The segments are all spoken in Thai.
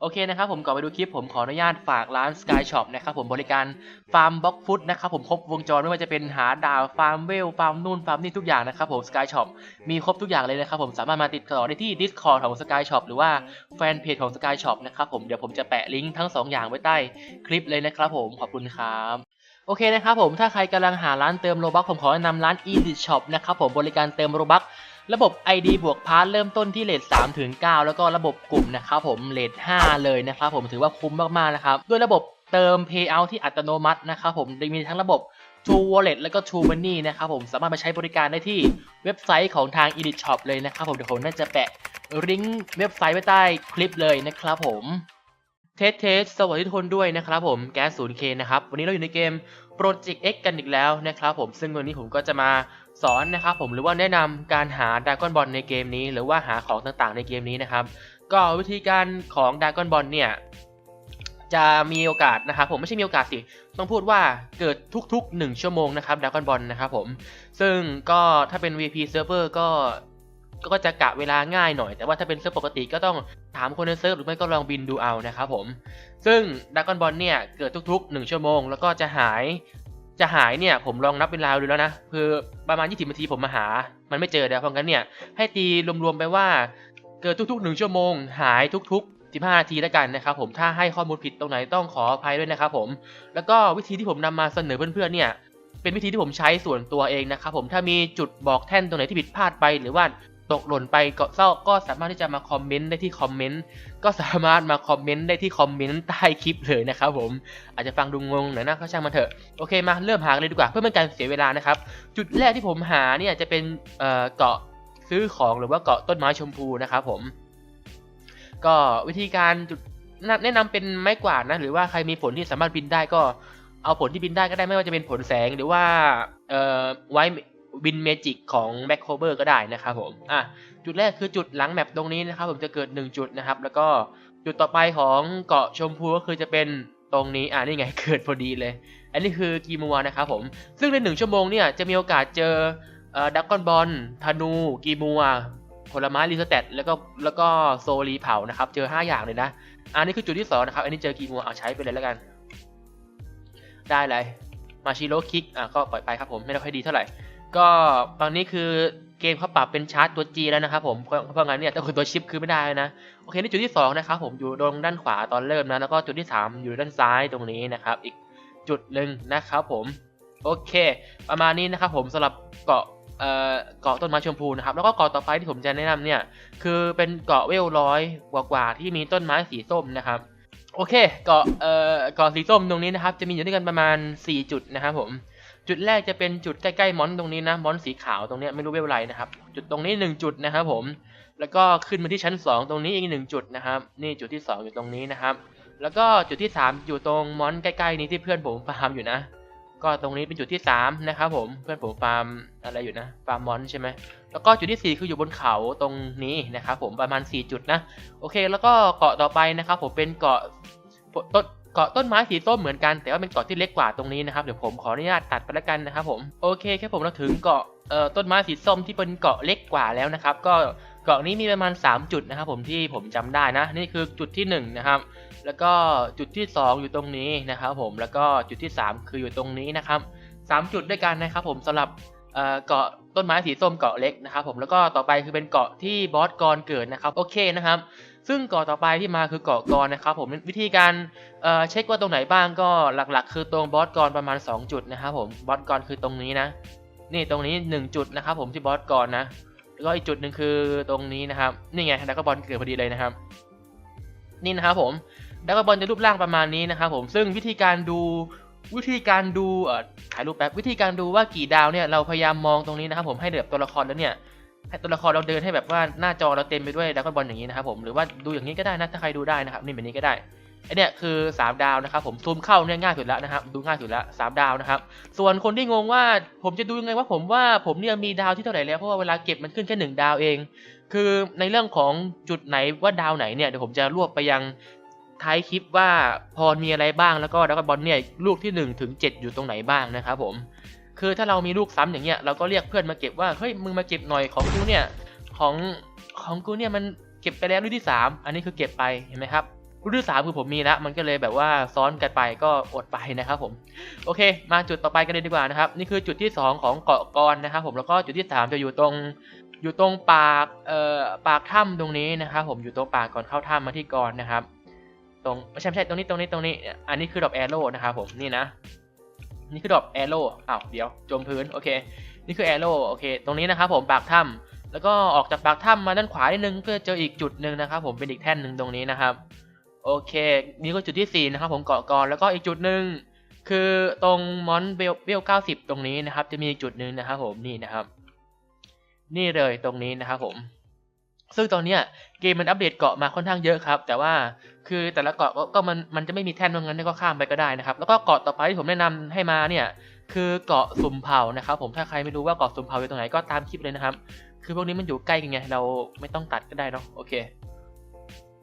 โอเคนะครับผมก่อนไปดูคลิปผมขออนุญาตฝากร้าน Sky Shop นะครับผมบริการฟาร์มบล็อกฟุตนะครับผมครบวงจรไม่ว่าจะเป็นหาดาวฟาร์มเวลฟาร์มนู่นฟาร์มนี่ทุกอย่างนะครับผม Sky Shop มีครบทุกอย่างเลยนะครับผมสามารถมาติดต่อได้ที่ Discord ของ Sky Shop หรือว่าแฟนเพจของ Sky Shop นะครับผมเดี๋ยวผมจะแปะลิงก์ทั้งสองอย่างไว้ใต้คลิปเลยนะครับผมขอบคุณครับ โอเคนะครับผมถ้าใครกำลังหาร้านเติมโลบัคผมขอแนะนำร้าน Edit Shop นะครับผมบริการเติมโลบัคระบบ ID บวกพาร์ทเริ่มต้นที่เลท3ถึง9แล้วก็ระบบกลุ่มนะครับผมเลท5เลยนะครับผมถือว่าคุ้มมากๆนะครับด้วยระบบเติม Payout ที่อัตโนมัตินะครับผมมีทั้งระบบ True Wallet แล้วก็ True Money นะครับผมสามารถมาใช้บริการได้ที่เว็บไซต์ของทาง Edit Shop เลยนะครับผมเดี๋ยวผมน่าจะแปะลิงก์เว็บไซต์ไว้ใต้คลิปเลยนะครับผม เทสเทสสวัสดีทุกคนด้วยนะครับผมแก๊ส 0K นะครับ วันนี้เราอยู่ในเกม Project X กันอีกแล้วนะครับผมซึ่งวันนี้ผมก็จะมาสอนนะครับผมหรือว่าแนะนำการหาด r a ก้อนบอลในเกมนี้ หรือว่าหาของต่างๆในเกมนี้นะครับ ก็วิธีการของด r a ก้อนบอลเนี่ย จะมีโอกาสนะครับผมไม่ใช่มีโอกาสสิต้องพูดว่าเกิดทุกๆ 1 ชั่วโมงนะครับด r a ก้อนบอลนะครับผมซึ่งก็ถ้าเป็น VP Server ก็ ก็จะกะเวลาง่ายหน่อย แต่ว่าถ้าเป็นเซิร์ฟปกติก็ต้องถามคนในเซิร์ฟหรือไม่ก็ลองบินดูเอานะครับผม ซึ่งด r a ก้อนบอลเนี่ยเกิดทุกๆ 1 ชั่วโมง แล้วก็จะหายจะหายเนี่ยผมลองนับเวลาดูแล้วนะคือประมาณ 20นาทีผมมาหา มันไม่เจอเดี๋ยวเพราะงั้นเนี่ยให้ตีรวมๆไปว่า เกิดทุกๆ 1 ชั่วโมง หายทุกๆ15นาทีแล้วกันนะครับผมถ้าให้ข้อมูลผิดตรงไหนต้องขออภัยด้วยนะครับผม แล้วก็วิธีที่ผมนำมาเสนอเพื่อนๆเนี่ยเป็นวิธีที่ผมใช้ส่วนตัวเองนะครับผมถ้ามีจุดบอกแท่นตรงไหนที่ผิดพลาดไป หรือว่า ตกหล่นไปก็เศร้าก็สามารถที่จะมาคอมเมนต์ได้ที่คอมเมนต์ก็สามารถมาคอมเมนต์ได้ที่คอมเมนต์ใต้คลิปเลยนะครับผมอาจจะฟังดูงงหน่อยนะก็ช่างมันเถอะโอเคมาเริ่มหาเลยดีกว่าเพื่อไม่ให้การเสียเวลานะครับ จุดแรกที่ผมหาเนี่ยจะเป็นเกาะซื้อของหรือว่าเกาะต้นไม้ชมพูนะครับผม ก็วิธีการจุดแนะนำเป็นไม้กวาดนะหรือว่าใครมีผลที่สามารถบินได้ก็เอาผลที่บินได้ก็ได้ไม่ว่าจะเป็นผลแสงหรือว่าไว้ บินเมจิกของแบ็คโคเวอร์ก็ได้นะครับผมอะจุดแรกคือจุดหลังแมปตรงนี้นะครับผมจะเกิด 1 จุดนะครับ แล้วก็จุดต่อไปของเกาะชมพูก็คือจะเป็นตรงนี้อ่านี่ไงเกิดพอดีเลย อันนี้คือกีมัวนะครับผมซึ่งในหนึ่งชั่วโมงเนี่ยจะมีโอกาสเจอดักกอนบอลธนู กีมัวผลไม้รีสแตทแล้วก็แล้วก็โซลีเผานะครับ เจอ 5 อย่างเลยนะ อันนี้คือจุดที่2นะครับ อันนี้เจอกีมัวเอาใช้ไปเลยแล้วกัน ได้เลยมาชิโร่คิกอะก็ปล่อยไปครับผมไม่ได้ค่อยดีเท่าไหร่ ก็ตอนนี้คือเกมเขาปรับเป็นชาร์จตัว G แล้วนะครับผมเพราะงั้นเนี่ยถ้าคุณตัวชิปคือไม่ได้นะโอเคนี่จุดที่สองนะครับผมอยู่ตรงด้านขวาตอนเริ่มนะแล้วก็จุดที่สามอยู่ด้านซ้ายตรงนี้นะครับอีกจุดหนึ่งนะครับผมโอเค ประมาณนี้นะครับผมสำหรับเกาะเอ่อเกาะต้นไม้ชมพูนะครับแล้วก็เกาะต่อไปที่ผมจะแนะนำเนี่ยคือเป็นเกาะเวลร้อยกว่าๆที่มีต้นไม้สีส้มนะครับโอเคเกาะเอ่อเกาะสีส้มตรงนี้นะครับจะมีอยู่ด้วยกันประมาณ 4 จุดนะครับผม จุดแรกจะเป็นจุดใกล้ๆมอนตรงนี้นะมอนสีขาวตรงนี้ไม่รู้เวลไรนะครับ จุดตรงนี้ 1 จุดนะครับผม แล้วก็ขึ้นมาที่ชั้น 2 ตรงนี้อีกหนึ่งจุดนะครับ นี่จุดที่ 2 อยู่ตรงนี้นะครับ แล้วก็จุดที่ 3 อยู่ตรงมอนใกล้ๆนี้ที่เพื่อนผมฟาร์มอยู่นะ ก็ตรงนี้เป็นจุดที่ 3 นะครับผมเพื่อนผมฟาร์มอะไรอยู่นะฟาร์มมอนใช่ไหมแล้วก็จุดที่ 4 คืออยู่บนเขาตรงนี้นะครับผมประมาณ 4 จุดนะโอเค แล้วก็เกาะต่อไปนะครับผมเป็นเกาะต้น เกาะต้นไม้สีส้มเหมือนกันแต่ว่าเป็นเกาะที่เล็กกว่าตรงนี้นะครับเดี๋ยวผมขออนุญาตตัดไปแล้วกันนะครับผมโอเคแค่ผมเราถึงเกาะเอ่อต้นไม้สีส้มที่เป็นเกาะเล็กกว่าแล้วนะครับ ก็เกาะนี้มีประมาณ 3 จุดนะครับ ผมที่ผมจำได้นะ นี่คือจุดที่1นะครับแล้วก็จุดที่ 2 อยู่ตรงนี้นะครับ ผมแล้วก็จุดที่ 3 คืออยู่ตรงนี้นะครับสามจุดด้วยกันนะครับ ผมสำหรับเอ่อเกาะ ต้นไม้สีส้มเกาะเล็กนะครับผมแล้วก็ต่อไปคือเป็นเกาะที่บอสกรเกิดนะครับโอเคนะครับซึ่งเกาะต่อไปที่มาคือเกาะกรนะครับผมวิธีการเเช็คว่าตรงไหนบ้างก็หลักๆ คือตรงบอสกรประมาณ 2 จุดนะครับผมบอสกรคือตรงนี้นะ นี่ตรงนี้ 1 จุดนะครับผมที่บอสกรนะแล้วก็อีกจุดหนึ่งคือตรงนี้นะครับนี่ไงดักบอลเกิดพอดีเลยนะครับ นี่นะครับผมดักบอลจะรูปร่างประมาณนี้นะครับผมซึ่งวิธีการดู วิธีการดูเอ่อถ่ายรูปแป๊บวิธีการดูว่ากี่ดาวเนี่ยเราพยายามมองตรงนี้นะครับผมให้แบบตัวละครแล้วเนี่ยให้ตัวละครเราเดินให้แบบว่าหน้าจอเราเต็มไปด้วยดราก้อนบอลอย่างนี้นะครับผมหรือว่าดูอย่างนี้ก็ได้นะถ้าใครดูได้นะครับนี่แบบนี้ก็ได้ไอเนี่ยคือ 3 ดาวนะครับผมซูมเข้าเนี่ยง่ายสุดแล้วนะครับดูง่ายสุดแล้ว3ดาวนะครับส่วนคนที่งงว่าผมจะดูยังไงว่าผมว่าผมเนี่ยมีดาวที่เท่าไหร่แล้วเพราะว่าเวลาเก็บมันขึ้นแค่หนึ่งดาวเอง คือในเรื่องของจุดไหนว่าดาวไหนเนี่ยเดี๋ยวผมจะรวบไปยัง ท้ายคลิปว่าพอมีอะไรบ้างแล้วก็ดักบอลเนี่ยลูกที่ 1 ถึง 7 อยู่ตรงไหนบ้างนะครับผมคือถ้าเรามีลูกซ้ำอย่างเงี้ยเราก็เรียกเพื่อนมาเก็บว่าเฮ้ยมึงมาเก็บหน่อยของกูเนี่ยของของกูเนี่ยมันเก็บไปแล้วลูกที่ 3 อันนี้คือเก็บไปเห็นไหมครับรุ่นที่สามคือผมมีแล้วมันก็เลยแบบว่าซ้อนกันไปก็อดไปนะครับผมโอเค มาจุดต่อไปกันเลยดีกว่านะครับนี่คือจุดที่สองของเกาะกรนนะครับผมแล้วก็จุดที่สามจะอยู่ตรงอยู่ตรงปากเอ่อปากถ้ำตรงนี้นะครับผมอยู่ตรงปากก่อนเข้าถ้ำมาที่กรนะครับ ตรงไม่ใช่ไม่ใช่ตรงนี้ตรงนี้ตรงนี้อันนี้คือดอกแอโร่นะครับผมนี่นะ นี่คือดอกแอโร่อ้าวเดี๋ยวจมพื้นโอเค นี่คือแอโร่โอเค ตรงนี้นะครับผมปากถ้ำแล้วก็ออกจากปากถ้ำมาด้านขวานิดนึงก็จะเจออีกจุดหนึ่งนะครับผมเป็นอีกแท่นหนึ่งตรงนี้นะครับ โอเค นี่ก็จุดที่สี่นะครับผมเกาะกรแล้วก็อีกจุดหนึ่งคือตรงมอนเบลเบลเก้าสิบตรงนี้นะครับ จะมีอีกจุดหนึ่งนะครับผมนี่นะครับ นี่เลยตรงนี้นะครับผม ซึ่งตอนเนี้ยเกมมันอัปเดตเกาะมาค่อนข้างเยอะครับ แต่ว่าคือแต่ละเกาะก็มันมันจะไม่มีแท่นตรงนั้นก็ข้ามไปก็ได้นะครับ แล้วก็เกาะต่อไปที่ผมแนะนำให้มาเนี่ยคือเกาะสุ่มเผานะครับผมถ้าใครไม่รู้ว่าเกาะสุ่มเผาอยู่ตรงไหนก็ตามคลิปเลยนะครับ คือพวกนี้มันอยู่ใกล้กันไงเราไม่ต้องตัดก็ได้เนาะโอเค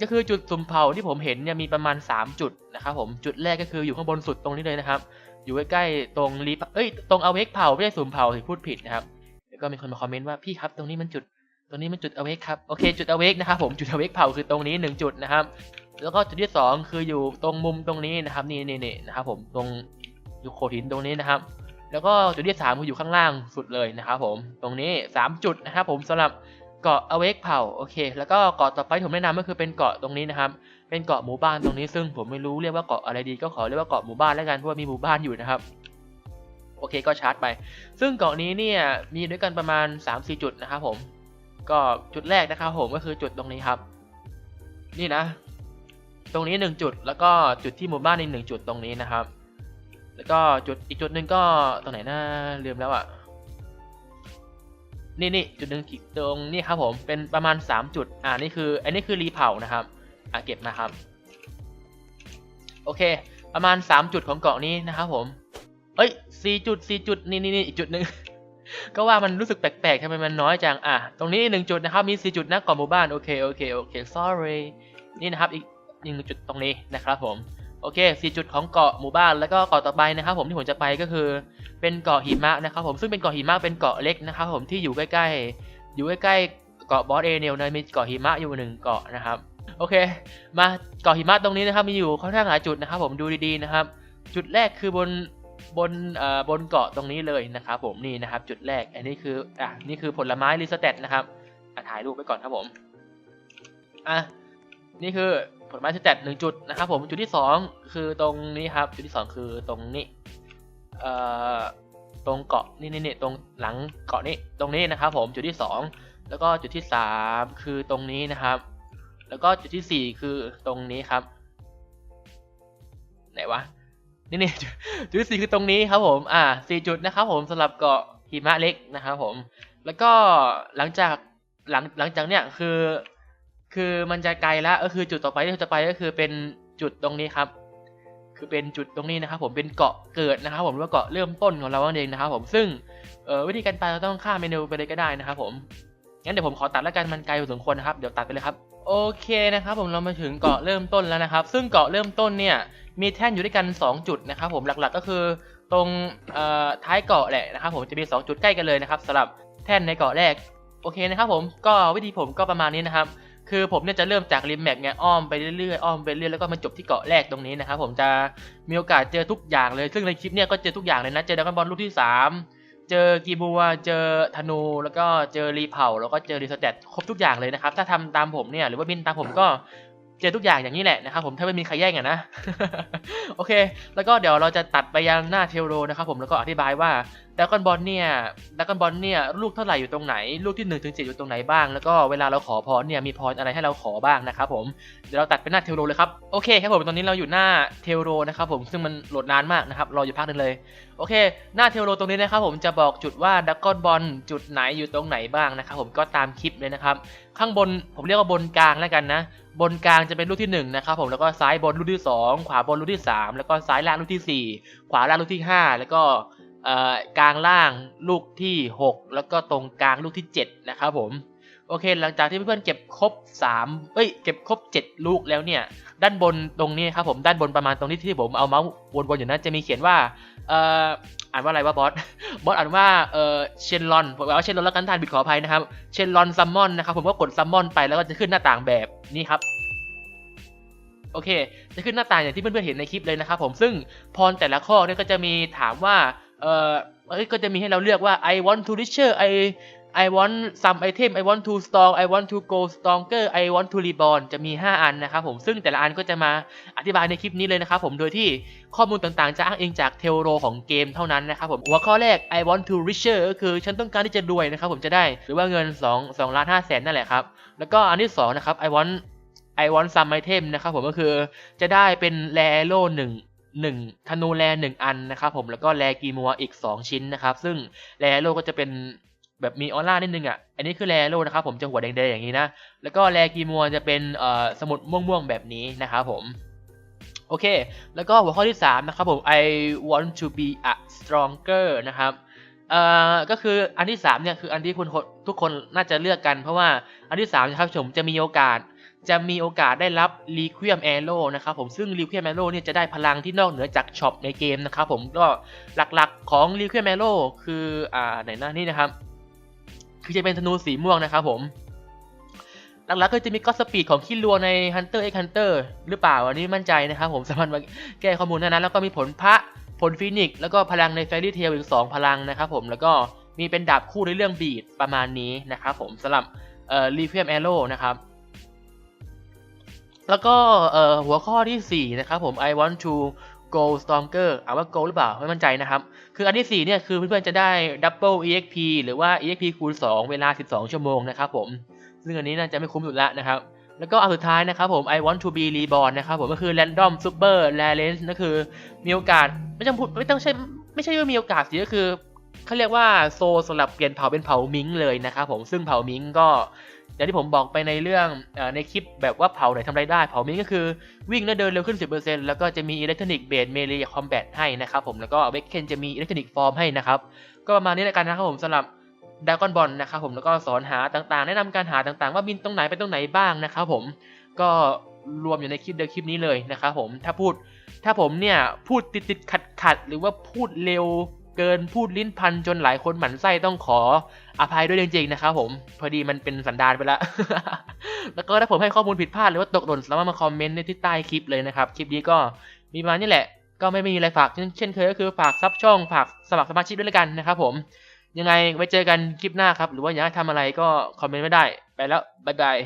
ก็คือจุดสุ่มเผาที่ผมเห็นเนี่ยมีประมาณ 3 จุดนะครับผมจุดแรกก็คืออยู่ข้างบนสุดตรงนี้เลยนะครับ อยู่ใกล้ๆตรงรีเอ้ยตรงเอาเวกเผาไม่ใช่สุ่มเผาที่พูดผิดนะครับแล้วก็มีคนมาคอมเมนต์ว่าพี่ครับตรงนี้มันจุด ตรงนี้มันจุดอเวกครับ โอเค จุดอเวกนะครับผมจุดอเวกเผาคือตรงนี้หนึ่งจุดนะครับ แล้วก็จุดที่สองคืออยู่ตรงมุมตรงนี้นะครับ นี่นี่นี่นะครับผมตรงอยู่โขดหินตรงนี้นะครับ แล้วก็จุดที่สามคืออยู่ข้างล่างสุดเลยนะครับผมตรงนี้สามจุดนะครับผมสำหรับเกาะอเวกเผาโอเค แล้วก็เกาะต่อไปผมแนะนำก็คือเป็นเกาะตรงนี้นะครับ เป็นเกาะหมู่บ้านตรงนี้ซึ่งผมไม่รู้เรียกว่าเกาะอะไรดีก็ขอเรียกว่าเกาะหมู่บ้านแล้วกันเพราะว่ามีหมู่บ้านอยู่นะครับโอเคก็ชาร์จไป ซึ่งเกาะนี้เนี่ยมีด้วยกันประมาณ3-4จุดนะครับผม ก็จุดแรกนะครับผมก็คือจุดตรงนี้ครับ นี่นะ ตรงนี้หนึ่งจุด แล้วก็จุดที่หมู่บ้านอีกหนึ่งจุดตรงนี้นะครับ แล้วก็จุดอีกจุดหนึ่งก็ตรงไหนนะลืมแล้วอะ่ะนี่นี่จุดหนึ่งตรงนี่ครับผมเป็นประมาณ 3 จุด อ่านี่คืออันนี้คือรีเผานะครับ อะเก็บนะครับ โอเค ประมาณ 3 จุดของเกาะนี้นะครับผม เอ้ยสี่จุดสี่จุดนี่นี่นี่อีกจุดหนึ่ง ก็ว่ามันรู้สึกแปลกๆทำไมมันน้อยจัง อะ ตรงนี้หนึ่งจุดนะครับ มีสี่จุดนะเกาะหมู่บ้าน โอเค โอเค โอเค sorry นี่นะครับ อีกหนึ่งจุดตรงนี้นะครับผม โอเคสี่จุดของเกาะหมู่บ้าน แล้วก็เกาะต่อไปนะครับ ผมที่ผมจะไปก็คือ เป็นเกาะหิมะนะครับ ผม ซึ่งเป็นเกาะหิมะเป็นเกาะเล็กนะครับ ผม ที่อยู่ใกล้ๆ อยู่ใกล้ๆ เกาะบอสเอเนลนะมีเกาะหิมะอยู่หนึ่งเกาะนะครับ โอเค มาเกาะหิมะตรงนี้นะครับ มีอยู่ค่อนข้างหลายจุดนะครับ ผม ดูดีๆนะครับ จุดแรกคือบน บนเอ่อบนเกาะตรงนี้เลยนะครับผมนี่นะครับ จุดแรก อันนี้คืออะนี่คือผลไม้ลิสเตตนะครับถ่ายรูปไปก่อนครับผมอะนี่คือผลไม้ลิสเตตหนึ่งจุดนะครับผมจุดที่สองคือตรงนี้ครับ จุดที่สองคือตรงนี้เอ่อตรงเกาะนี่นี่นี่ตรงหลังเกาะนี้ตรงนี้นะครับผมจุดที่สองแล้วก็จุดที่สามคือตรงนี้นะครับ แล้วก็จุดที่สี่คือตรงนี้ครับไหนวะ นี่นี่จุดที่สี่คือตรงนี้ครับผม อ่าสี่จุดนะครับผมสำหรับเกาะหิมะเล็กนะครับผม แล้วก็หลังจากหลังหลังจากเนี้ยคือ คือมันจะไกลแล้วก็คือจุดต่อไปที่เราจะไปก็คือเป็นจุดตรงนี้ครับ คือเป็นจุดตรงนี้นะครับ ผมเป็นเกาะเกิดนะครับ ผมหรือว่าเกาะเริ่มต้นของเราเองนะครับ ผมซึ่งวิธีการไปเราต้องข้ามเมนูไปเลยก็ได้นะครับ ผมงั้นเดี๋ยวผมขอตัดแล้วกันมันไกลพอสมควรนะครับเดี๋ยวตัดไปเลยครับ โอเคนะครับผมเรามาถึงเกาะเริ่มต้นแล้วนะครับ ซึ่งเกาะเริ่มต้นเนี่ยมีแท่นอยู่ด้วยกัน 2 จุดนะครับผมหลักๆก็คือตรงท้ายเกาะแหละนะครับผมจะมี 2 จุดใกล้กันเลยนะครับสำหรับแท่นในเกาะแรกโอเคนะครับผมก็วิธีผมก็ประมาณนี้นะครับ คือผมเนี่ยจะเริ่มจากริมแมปไงอ้อมไปเรื่อยๆอ้อมไปเรื่อยแล้วก็มาจบที่เกาะแรกตรงนี้นะครับผมจะมีโอกาสเจอทุกอย่างเลย ซึ่งในคลิปเนี่ยก็เจอทุกอย่างเลยนะเจอดราก้อนบอลลูกที่สาม เจอกีบัว เจอธนู แล้วก็เจอรีเผา แล้วก็เจอรีสเตตครบทุกอย่างเลยนะครับ ถ้าทำตามผมเนี่ย หรือว่าบินตามผมก็ เจอทุกอย่างอย่างนี้แหละนะครับผมถ้าไม่มีใครแย่งอะนะ โอเค แล้วก็เดี๋ยวเราจะตัดไปยังหน้าเทลโรนะครับผมแล้วก็อธิบายว่าดรากอนบอลเนี่ยดรากอนบอลเนี่ยลูกเท่าไหร่อยู่ตรงไหน ลูกที่1นถึงเอยู่ตรงไหนบ้าง แล้วก็เวลาเราขอพรเนี่ยมีพรอะไรให้เราขอบ้างนะครับผมเดี๋ยวเราตัดไปหน้าเทลโรเลยครับโอเคครับผมตอนนี้เราอยู่หน้าเทลโรนะครับผมซึ่งมันโหลดนานมากนะครับรออยู่พักหนึงเลยโอเค หน้าเทลโรตรงนี้นะครับผมจะบอกจุดว่าดักกอนบอลจุดไหนอยู่ตรงไหนบ้างนะครับผมก็ตามคลิปเลยนะครับข้างบนผมเรียกว่าบนกลางแล้วกันนะ บนกลางจะเป็นลูกที่1นะครับผมแล้วก็ซ้ายบนลูกที่ 2 ขวาบนลูกที่ 3 แล้วก็ซ้ายล่างลูกที่ 4 ขวาล่างลูกที่ 5 แล้วก็เอ่อกลางล่างลูกที่ 6 แล้วก็ตรงกลางลูกที่7นะครับผม โอเค หลังจากที่เพื่อนๆเก็บครบ3เอ้ย เก็บครบ 7 ลูกแล้วเนี่ย ด้านบนตรงนี้ครับผม ด้านบนประมาณตรงนี้ที่ผมเอาเมาส์วนๆอยู่นั้นจะมีเขียนว่า เอ่อ อ่านว่าอะไรว่าบอส บอสอ่านว่า เออเชนลอน ผมเอาเชนลอนแล้วกันทานบิดขออภัยนะครับ เชนลอนซัมมอนนะครับ ผมก็กดซัมมอนไปแล้วก็จะขึ้นหน้าต่างแบบนี้ครับโอเค จะขึ้นหน้าต่างอย่างที่เพื่อนๆเห็นในคลิปเลยนะครับผม ซึ่งพรแต่ละข้อเนี่ยก็จะมีถามว่า เอ้ก็จะมีให้เราเลือกว่า I want to richer I I want some item I want to strong I want to go stronger I want to reborn จะมี 5 อันนะครับผมซึ่งแต่ละอันก็จะมาอธิบายในคลิปนี้เลยนะครับผมโดยที่ข้อมูลต่างๆ จะอ้างอิงจากเทโรของเกมเท่านั้นนะครับผมหัวข้อแรก I want to richer ก็คือฉันต้องการที่จะรวยนะครับผมจะได้หรือว่าเงิน2 2ล้าน5แสนนั่นแหละครับ แล้วก็อันที่สองนะครับ I want I want some item นะครับผมก็คือจะได้เป็นแรโล่หนึ่งหนึ่งธนูแร่หนึ่งอันนะครับผมแล้วก็แรกีมัวอีก 2 ชิ้นนะครับ ซึ่งแรโลก็จะเป็น แบบมีออร่านิดนึงอะ อันนี้คือแรโลนะครับผมจะหัวแดงๆอย่างนี้นะ แล้วก็แรกีมัวจะเป็นเอ่อสมุดม่วงๆแบบนี้นะครับผม โอเค แล้วก็หัวข้อที่ 3 นะครับผม I want to be a stronger นะครับเอ่อก็คืออันที่3เนี่ยคืออันที่คุณทุกคนน่าจะเลือกกัน เพราะว่าอันที่3นะครับผมจะมีโอกาสจะมีโอกาสได้รับ Requiem Arrow นะครับผมซึ่ง Requiem Arrow เนี่ยจะได้พลังที่นอกเหนือจากช็อปในเกมนะครับผมก็หลักๆของ Requiem Arrow คืออ่าไหนนะนี่นะครับ คือจะเป็นธนูสีม่วงนะครับผมหลักๆก็จะมีก็สปีดของคิรัวใน Hunter x Hunter หรือเปล่าอันนี้มั่นใจนะครับผมสามารถมาแก้ข้อมูลนั้นแล้วก็มีผลพระผลฟีนิกแล้วก็พลังใน Fairy Tail อีก 2 พลังนะครับผมแล้วก็มีเป็นดาบคู่ในเรื่องบีดประมาณนี้นะครับผมสำหรับเอ่อ Requiem Arrow นะครับ แล้วก็เอ่อหัวข้อที่ 4 นะครับผม I want to go stronger อ่าว่า go หรือเปล่าไม่มั่นใจนะครับ คืออันที่ 4 เนี่ย คือเพื่อนๆจะได้ double exp หรือว่า exp คูณ 2 เวลา 12 ชั่วโมงนะครับผม ซึ่งอันนี้น่าจะไม่คุ้มสุดละนะครับ แล้วก็อันสุดท้ายนะครับผม I want to be reborn นะครับผมก็คือ random super rarence นั่นคือมีโอกาสไม่ต้องพูดไม่ต้องใช่ไม่ใช่ว่ามีโอกาสสิก็คือ เขาเรียกว่าโซสำหรับเปลี่ยนเผ่าเป็นเผ่ามิงเลยนะครับผมซึ่งเผ่ามิงก็อย่างที่ผมบอกไปในเรื่องอในคลิปแบบว่าเผาไหนทำไรได้ เผามิงก็คือวิ่งและเดินเร็วขึ้น 10%แล้วก็จะมีอิเล็กทรอนิกส์เบสเมลีคอมแบทให้นะครับผมแล้วก็เวกเคนจะมีอิเล็กทรอนิกส์ฟอร์มให้นะครับ ก็ประมาณนี้แล้วกันนะครับผมสำหรับดากอนบอลนะครับผมแล้วก็สอนหาต่างๆ แนะนำการหาต่างๆ ว่าบินตรงไหนไปตรงไหนบ้างนะครับผมก็รวมอยู่ในคลิปเดียวคลิปนี้เลยนะครับผมถ้าพูดถ้าผมเนี่ยพูดติดติดขัดขัดๆหรือว่าพูดเร็ว เกินพูดลิ้นพันจนหลายคนหมั่นไส้ต้องขออภัยด้วยจริงๆนะครับผมพอดีมันเป็นสันดานไปแล้ว แล้วก็ถ้าผมให้ข้อมูลผิดพลาดหรือว่าตกหล่นสามารถมาคอมเมนต์ในที่ใต้คลิปเลยนะครับ คลิปนี้ก็มีมาณนี้แหละ ก็ไม่มีอะไรฝากเช่นเคยก็คือฝากซับช่องฝากสมัครสมาชิกด้วยล้วกันนะครับผมยังไงไว้เจอกันคลิปหน้าครับ หรือว่าอยากทำอะไรก็คอมเมนต์ไม่ได้ ไปแล้วบ๊ายบาย